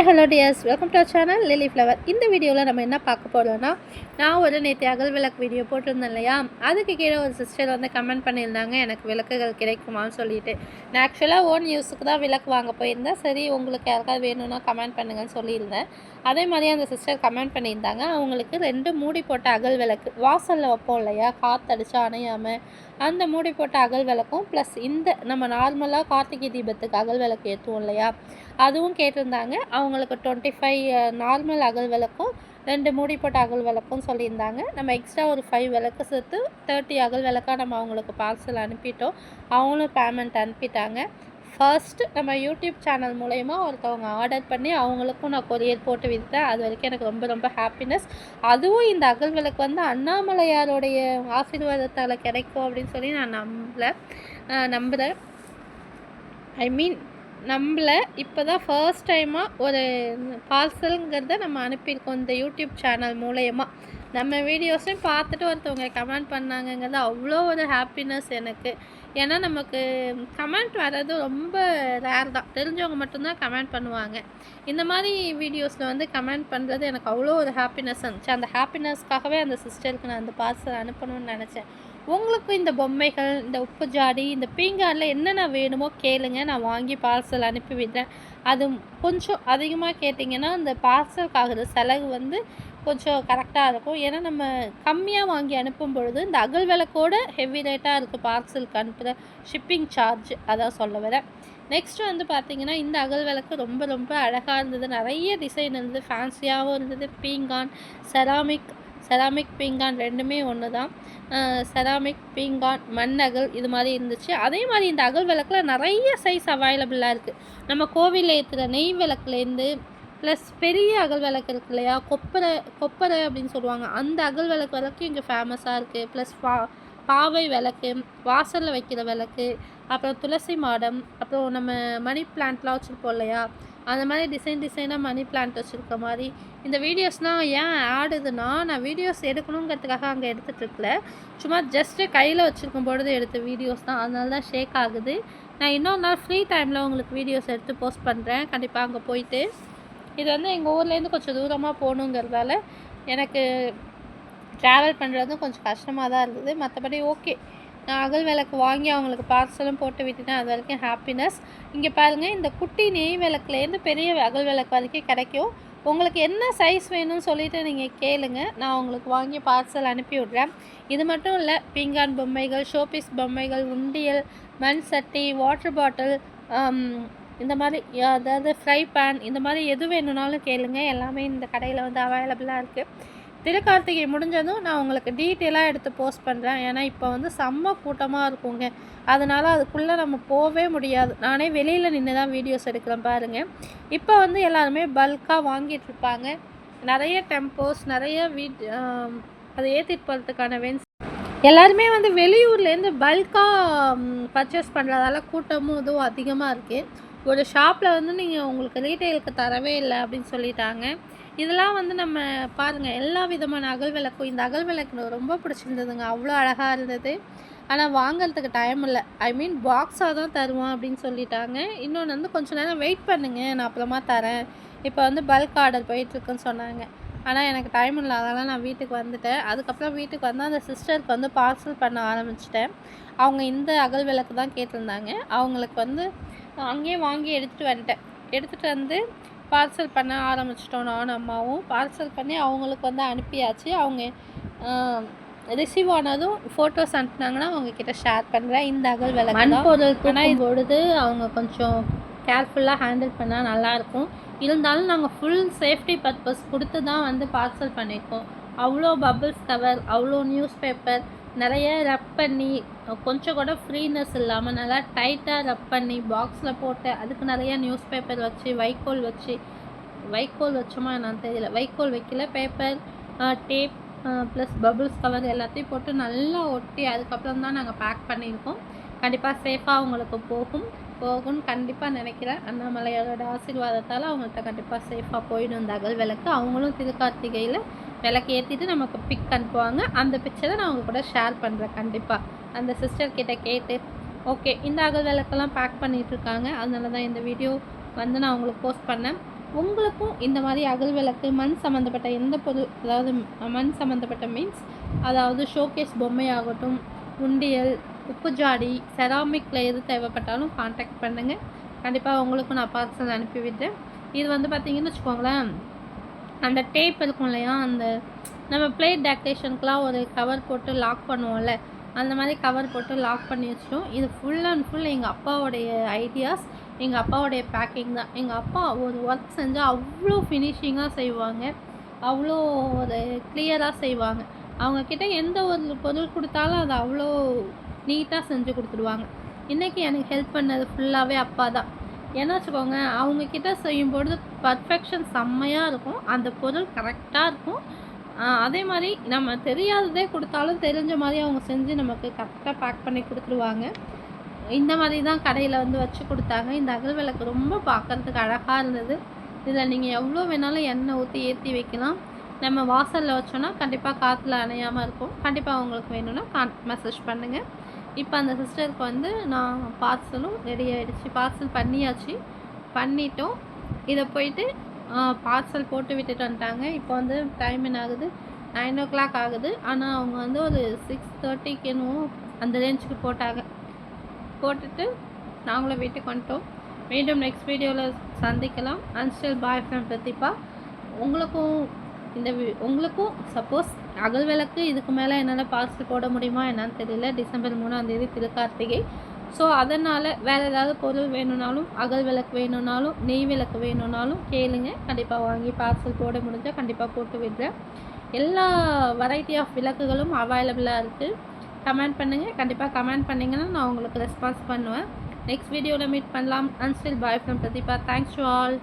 Hi hello dears welcome to our channel Lily Flower இந்த வீடியோவில் நம்ம என்ன பார்க்க போகிறோம்னா நான் ஒரு நேற்று அகல் விளக்கு வீடியோ போட்டிருந்தேன் இல்லையா? அதுக்கு கீழே ஒரு சிஸ்டர் வந்து கமெண்ட் பண்ணியிருந்தாங்க எனக்கு விளக்குகள் கிடைக்குமான்னு சொல்லிட்டு. நான் ஆக்சுவலாக ஓன் யூஸுக்கு தான் விளக்கு வாங்க போயிருந்தேன். சரி உங்களுக்கு யாருக்காவது வேணும்னா கமெண்ட் பண்ணுங்கன்னு சொல்லியிருந்தேன். அதே மாதிரி அந்த சிஸ்டர் கமெண்ட் பண்ணியிருந்தாங்க. அவங்களுக்கு ரெண்டு மூடி போட்ட அகல் விளக்கு வாசலில் வைப்போம் இல்லையா? காற்றடிச்சா அணையாமல் அந்த மூடி போட்ட அகல் விளக்கும் ப்ளஸ் இந்த நம்ம நார்மலாக கார்த்திகை தீபத்துக்கு அகல் விளக்கு ஏற்றுவோம் இல்லையா? அதுவும் கேட்டிருந்தாங்க. அவங்க அவங்களுக்கு டுவெண்ட்டி ஃபைவ் நார்மல் அகல் விளக்கும் ரெண்டு மூடி போட்ட அகல் விளக்கும் சொல்லியிருந்தாங்க. நம்ம எக்ஸ்ட்ரா ஒரு ஃபைவ் விளக்கு சேர்த்து தேர்ட்டி அகல் விளக்காக நம்ம அவங்களுக்கு பார்சல் அனுப்பிட்டோம். அவங்களும் பேமெண்ட் அனுப்பிட்டாங்க. ஃபர்ஸ்ட் நம்ம யூடியூப் சேனல் மூலயமா ஒருத்தவங்க ஆர்டர் பண்ணி அவங்களுக்கும் நான் கொரியர் போட்டு விற்றேன் அது வரைக்கும் எனக்கு ரொம்ப ரொம்ப ஹாப்பினஸ் அதுவும் இந்த அகல் விளக்கு வந்து அண்ணாமலையாருடைய ஆசீர்வாதத்தால் கிடைக்கும் அப்படின்னு சொல்லி நான் நம்பலை நம்புகிறேன் ஐ மீன் நம்மள இப்போ தான் ஃபர்ஸ்ட் டைமாக ஒரு பார்சலுங்கிறத நம்ம அனுப்பியிருக்கோம் இந்த யூடியூப் சேனல் மூலயமா. நம்ம வீடியோஸையும் பார்த்துட்டு ஒருத்தவங்க கமெண்ட் பண்ணாங்கங்கிறது அவ்வளோ ஒரு ஹாப்பினஸ் எனக்கு. ஏன்னா நமக்கு கமெண்ட் வர்றது ரொம்ப ரேர் தான். தெரிஞ்சவங்க மட்டும்தான் கமெண்ட் பண்ணுவாங்க. இந்த மாதிரி வீடியோஸில் வந்து கமெண்ட் பண்ணுறது எனக்கு அவ்வளோ ஒரு ஹாப்பினஸ் இருந்துச்சு. அந்த ஹாப்பினஸ்க்காகவே அந்த சிஸ்டருக்கு நான் அந்த பார்சல் அனுப்பணும்னு நினச்சேன். உங்களுக்கும் இந்த பொம்மைகள் இந்த உப்பு ஜாடி இந்த பீங்கானில் என்னென்ன வேணுமோ கேளுங்க. நான் வாங்கி பார்சல் அனுப்பி விடுறேன். அது கொஞ்சம் அதிகமாக கேட்டிங்கன்னா இந்த பார்சலுக்காகிற செலவு வந்து கொஞ்சம் கரெக்டாக இருக்கும். ஏன்னா நம்ம கம்மியாக வாங்கி அனுப்பும் பொழுது இந்த அகல் விளக்கோட ஹெவி ரேட்டாக இருக்குது பார்சலுக்கு அனுப்புகிற ஷிப்பிங் சார்ஜ் அதான் சொல்ல வரேன். நெக்ஸ்ட் வந்து பார்த்தீங்கன்னா இந்த அகல் விளக்கு ரொம்ப ரொம்ப அழகாக இருந்தது. நிறைய டிசைன் இருந்தது. ஃபேன்சியாகவும் இருந்தது. பீங்கான் செராமிக் செராமிக் பீங்கான் ரெண்டுமே ஒன்று தான். செராமிக் பீங்கான் மண்ணகல் இது மாதிரி இருந்துச்சு. அதே மாதிரி இந்த அகல் விளக்கில் நிறைய சைஸ் அவைலபிளாக இருக்குது நம்ம கோவிலில் ஏற்றுற நெய் விளக்குலேருந்து ப்ளஸ் பெரிய அகல் விளக்கு இருக்கு இல்லையா? கொப்பரை கொப்பரை அப்படின்னு சொல்லுவாங்க. அந்த அகல் விளக்கு வரைக்கும் இங்கே ஃபேமஸாக இருக்குது ப்ளஸ் பா பாவை விளக்கு வாசலில் வைக்கிற விளக்கு அப்புறம் துளசி மாடம் அப்புறம் நம்ம மணி பிளான்ட்லாம் வச்சுருப்போம் இல்லையா? அந்த மாதிரி டிசைன் டிசைனாக மணி பிளான்ட் வச்சுருக்க மாதிரி. இந்த வீடியோஸ்லாம் ஏன் ஆடுதுன்னா நான் வீடியோஸ் எடுக்கணுங்கிறதுக்காக அங்கே எடுத்துகிட்ருக்கல சும்மா ஜஸ்ட்டு கையில் வச்சுருக்கும் பொழுது எடுத்த வீடியோஸ் தான். அதனால தான் ஷேக் ஆகுது. நான் இன்னொரு நாள் ஃப்ரீ டைமில் உங்களுக்கு வீடியோஸ் எடுத்து போஸ்ட் பண்ணுறேன் கண்டிப்பாக அங்கே போயிட்டு. இது வந்து எங்கள் ஊர்லேருந்து கொஞ்சம் தூரமாக போகணுங்கிறதால எனக்கு ட்ராவல் பண்ணுறதும் கொஞ்சம் கஷ்டமாக தான் இருந்தது. மற்றபடி ஓகே நான் அகல் விளக்கு வாங்கி அவங்களுக்கு பார்சலும் போட்டு விட்டுட்டேன். அது வரைக்கும் ஹாப்பினஸ் இங்கே பாருங்கள் இந்த குட்டி நெய் விளக்குலேருந்து பெரிய அகல் விளக்கு வரைக்கும் கிடைக்கும். உங்களுக்கு என்ன சைஸ் வேணும்னு சொல்லிவிட்டு நீங்கள் கேளுங்க. நான் உங்களுக்கு வாங்கி பார்சல் அனுப்பி விட்றேன். இது மட்டும் இல்லை பீங்கான் பொம்மைகள் ஷோபீஸ் பொம்மைகள் உண்டியல் மண் சட்டி வாட்டர் பாட்டில் um, இந்த மாதிரி அதாவது ஃப்ரை பேன் இந்த மாதிரி எது வேணும்னாலும் கேளுங்க. எல்லாமே இந்த கடையில் வந்து அவைலபிளாக இருக்குது திருக்கார்த்திகை முடிஞ்சதும் நான் உங்களுக்கு டீட்டெயிலாக எடுத்து போஸ்ட் பண்ணுறேன் ஏன்னா இப்போ வந்து செம்ம கூட்டமாக இருக்குங்க. அதனால் அதுக்குள்ளே நம்ம போகவே முடியாது. நானே வெளியில் நின்று தான் வீடியோஸ் எடுக்கிறேன் பாருங்கள் இப்போ வந்து எல்லாருமே பல்காக வாங்கிட்டு இருப்பாங்க. நிறைய டெம்போஸ் நிறைய வீட் அதை ஏற்றிட்டு போகிறதுக்கான வென்ஸ் எல்லாருமே வந்து வெளியூர்லேருந்து பல்காக பர்ச்சேஸ் பண்ணுறதால கூட்டமும் இதுவும் அதிகமாக இருக்குது ஒரு ஷாப்பில் வந்து நீங்கள் உங்களுக்கு ரீட்டைலுக்கு தரவே இல்லை அப்படின்னு சொல்லிட்டாங்க. இதெல்லாம் வந்து நம்ம பாருங்கள் எல்லா விதமான அகல் விளக்கும். இந்த அகல் விளக்கு ரொம்ப பிடிச்சிருந்ததுங்க. அவ்வளோ அழகாக இருந்தது. ஆனால் வாங்குறதுக்கு டைம் இல்லை. ஐ மீன் பாக்ஸாக தான் தருவோம் அப்படின்னு சொல்லிட்டாங்க. இன்னொன்று வந்து கொஞ்சம் நேரம் வெயிட் பண்ணுங்கள் நான் அப்புறமா தரேன். இப்போ வந்து பல்க் ஆர்டர் போயிட்டுருக்குன்னு சொன்னாங்க. ஆனால் எனக்கு டைம் இல்லை. அதனால் நான் வீட்டுக்கு வந்துட்டேன். அதுக்கப்புறம் வீட்டுக்கு வந்து அந்த சிஸ்டருக்கு வந்து பார்சல் பண்ண ஆரம்பிச்சிட்டேன். அவங்க இந்த அகல் விளக்கு தான் கேட்டிருந்தாங்க. அவங்களுக்கு வந்து அங்கேயே வாங்கி எடுத்துகிட்டு வந்துட்டேன். எடுத்துகிட்டு வந்து பார்சல் பண்ண ஆரம்பிச்சிட்டோம் நானும் அம்மாவும். பார்சல் பண்ணி அவங்களுக்கு வந்து அனுப்பியாச்சு. அவங்க ரிசீவ் ஆனதும் ஃபோட்டோஸ் அனுப்புனாங்கன்னா அவங்க கிட்ட ஷேர் பண்ணுறேன் இந்த அகல் விளக்கு மண்பொருள் தூக்கும் பொழுது அவங்க கொஞ்சம் கேர்ஃபுல்லாக ஹேண்டில் பண்ணால் நல்லாயிருக்கும் இருந்தாலும் நாங்கள் ஃபுல் சேஃப்டி பர்பஸ் கொடுத்து தான் வந்து பார்சல் பண்ணியிருக்கோம் அவ்வளோ பபிள்ஸ் கவர் அவ்வளோ நியூஸ் பேப்பர் நிறைய ரப் பண்ணி கொஞ்சம் கூட ஃப்ரீனஸ் இல்லாமல் நல்லா டைட்டாக ரப் பண்ணி பாக்ஸில் போட்டு அதுக்கு நிறைய நியூஸ் பேப்பர் வச்சு வைக்கோல் வச்சு வைக்கோல் வச்சோமா நான் தெரியல. வைக்கோல் வைக்கல paper tape plus bubbles cover எல்லாத்தையும் போட்டு நல்லா ஒட்டி அதுக்கப்புறம் தான் நாங்கள் பேக் பண்ணியிருக்கோம். கண்டிப்பாக சேஃபாக அவங்களுக்கு போகும். போகும்னு கண்டிப்பாக நினைக்கிறேன். அண்ணாமலையோட ஆசீர்வாதத்தால் அவங்கள்ட்ட கண்டிப்பாக சேஃபாக போயிடும் இந்த அகல் விளக்கு. அவங்களும் திருக்கார்த்திகையில் விளக்கு ஏற்றிட்டு நமக்கு பிக் அனுப்புவாங்க. அந்த பிக்சரை நான் அவங்க கூட ஷேர் பண்ணுறேன் கண்டிப்பாக அந்த சிஸ்டர் கிட்டே கேட்டு ஓகே இந்த அகல் விளக்கெல்லாம் பேக் பண்ணிகிட்ருக்காங்க அதனால தான் இந்த வீடியோ வந்து நான் உங்களுக்கு போஸ்ட் பண்ணேன். உங்களுக்கும் இந்த மாதிரி அகல் விளக்கு மண் சம்மந்தப்பட்ட எந்த பொருள் அதாவது மண் சம்மந்தப்பட்ட மீன்ஸ் அதாவது ஷோகேஸ் பொம்மையாகட்டும் உண்டியல் உப்பு ஜாடி செராமிக்கில் எது தேவைப்பட்டாலும் காண்டாக்ட் பண்ணுங்கள் கண்டிப்பாக உங்களுக்கும் நான் பார்சல் அனுப்பி விடுறேன். இது வந்து பார்த்திங்கன்னு வச்சுக்கோங்களேன் அந்த டேப் இருக்கும் இல்லையா? அந்த நம்ம பிளேட் டெக்கரேஷனுக்குலாம் ஒரு கவர் போட்டு லாக் பண்ணுவோம்ல. அந்த மாதிரி கவர் போட்டு லாக் பண்ணி வச்சிட்டோம். இது ஃபுல் அண்ட் ஃபுல் எங்கள் அப்பாவுடைய ஐடியாஸ் எங்கள் அப்பாவுடைய பேக்கிங் தான். எங்கள் அப்பா ஒரு ஒர்க் செஞ்சால் அவ்வளோ ஃபினிஷிங்காக செய்வாங்க. அவ்வளோ ஒரு கிளியராக செய்வாங்க. அவங்கக்கிட்ட எந்த ஒரு பொருள் கொடுத்தாலும் அது அவ்வளோ நீட்டாக செஞ்சு கொடுத்துடுவாங்க. இன்றைக்கி எனக்கு ஹெல்ப் பண்ணது ஃபுல்லாகவே அப்பா தான். ஏன்னா வச்சுக்கோங்க அவங்கக்கிட்ட செய்யும்பொழுது பர்ஃபெக்ஷன் செம்மையாக இருக்கும். அந்த பொருள் கரெக்டாக இருக்கும். அதே மாதிரி நம்ம தெரியாததே கொடுத்தாலும் தெரிஞ்ச மாதிரி அவங்க செஞ்சு நமக்கு கரெக்டாக பேக் பண்ணி கொடுத்துருவாங்க. இந்த மாதிரி தான் கடையில் வந்து வச்சு கொடுத்தாங்க. இந்த அகல் விளக்கு ரொம்ப பார்க்குறதுக்கு அழகாக இருந்தது. இதில் நீங்கள் எவ்வளோ வேணாலும் எண்ணெய் ஊற்றி ஏற்றி வைக்கலாம். நம்ம வாசலில் வச்சோன்னா கண்டிப்பாக காற்றுல அணையாமல் இருக்கும். கண்டிப்பாக அவங்களுக்கு வேணும்னா கான் மெசேஜ் பண்ணுங்கள் இப்போ அந்த சிஸ்டருக்கு வந்து நான் பார்சலும் ரெடி ஆகிடுச்சு பார்சல் பண்ணியாச்சு. பண்ணிட்டோம். இதை போயிட்டு பார்சல் போட்டு விட்டுட்டு வந்துட்டாங்க. இப்போ வந்து டைம் என்ன ஆகுது? நைன் ஓ கிளாக் ஆகுது. ஆனால் அவங்க வந்து ஒரு சிக்ஸ் தேர்ட்டிக்கு என்னவோ அந்த ரேஞ்சுக்கு போட்டாங்க. போட்டுட்டு நாங்களும் வீட்டுக்கு வந்துட்டோம். மீண்டும் நெக்ஸ்ட் வீடியோவில் சந்திக்கலாம். Until bye friend Pratheeba. உங்களுக்கும் இந்த உங்களுக்கும் சப்போஸ் அகல் விளக்கு இதுக்கு மேலே என்னால் பார்சல் போட முடியுமா என்னன்னு தெரியல. டிசம்பர் மூணாந்தேதி திருக்கார்த்திகை. ஸோ அதனால் வேறு ஏதாவது பொருள் வேணும்னாலும் அகல் விளக்கு வேணும்னாலும் நெய் விளக்கு வேணும்னாலும் கேளுங்க. கண்டிப்பாக வாங்கி பார்சல் போட முடிஞ்சால் கண்டிப்பாக போட்டு விடுறேன். எல்லா வெரைட்டி ஆஃப் விளக்குகளும் அவைலபிளாக இருக்குது கமெண்ட் பண்ணுங்கள் கண்டிப்பாக கமெண்ட் பண்ணிங்கன்னா நான் உங்களுக்கு ரெஸ்பான்ஸ் பண்ணுவேன். நெக்ஸ்ட் வீடியோவில் மீட் பண்ணலாம். Until bye from Pratheeba thanks to all